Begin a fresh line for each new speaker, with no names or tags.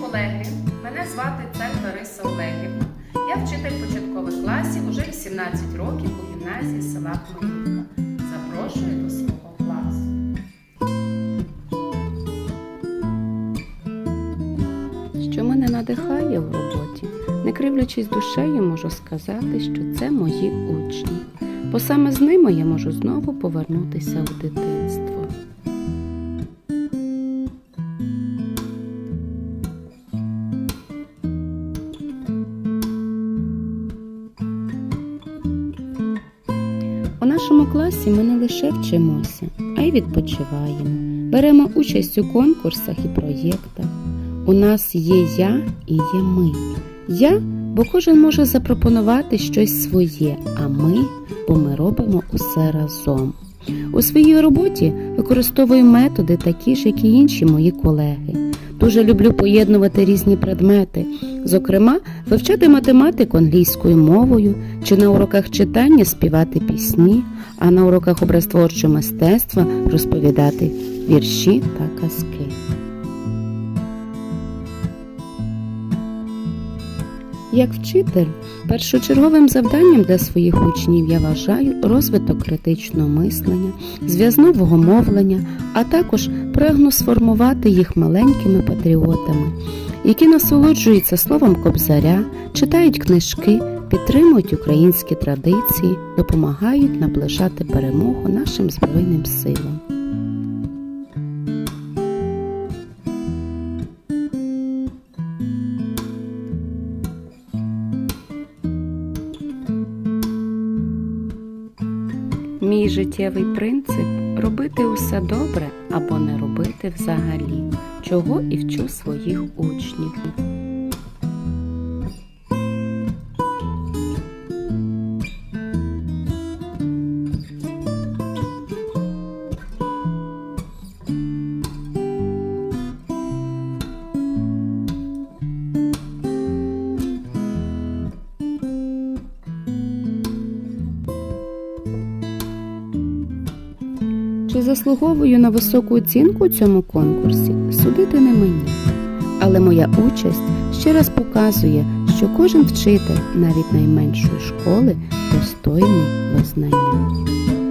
колеги, мене звати Царь Лариса Олегівна. Я вчитель початкових класів уже 18 років у гімназії села Хмелівка. Запрошую до свого класу.
Що мене надихає в роботі, не кривлячись душею, можу сказати, що це мої учні, бо саме з ними я можу знову повернутися в дитинство. Нашому класі ми не лише вчимося, а й відпочиваємо. Беремо участь у конкурсах і проєктах. У нас є я і є ми. Я, бо кожен може запропонувати щось своє, а ми, бо ми робимо усе разом. У своїй роботі використовую методи такі ж, як і інші мої колеги. Дуже люблю поєднувати різні предмети, зокрема, вивчати математику англійською мовою чи на уроках читання співати пісні, а на уроках образотворчого мистецтва розповідати вірші та казки. Як вчитель, першочерговим завданням для своїх учнів я вважаю розвиток критичного мислення, зв'язнового мовлення, а також прагну сформувати їх маленькими патріотами, які насолоджуються словом кобзаря, читають книжки, підтримують українські традиції, допомагають наближати перемогу нашим Збройним силам. Мій життєвий принцип робити усе добре або не робити взагалі, чого і вчу своїх учнів. Чи заслуговую на високу оцінку у цьому конкурсі, судити не мені. Але моя участь ще раз показує, що кожен вчитель, навіть найменшої школи, достойний визнання.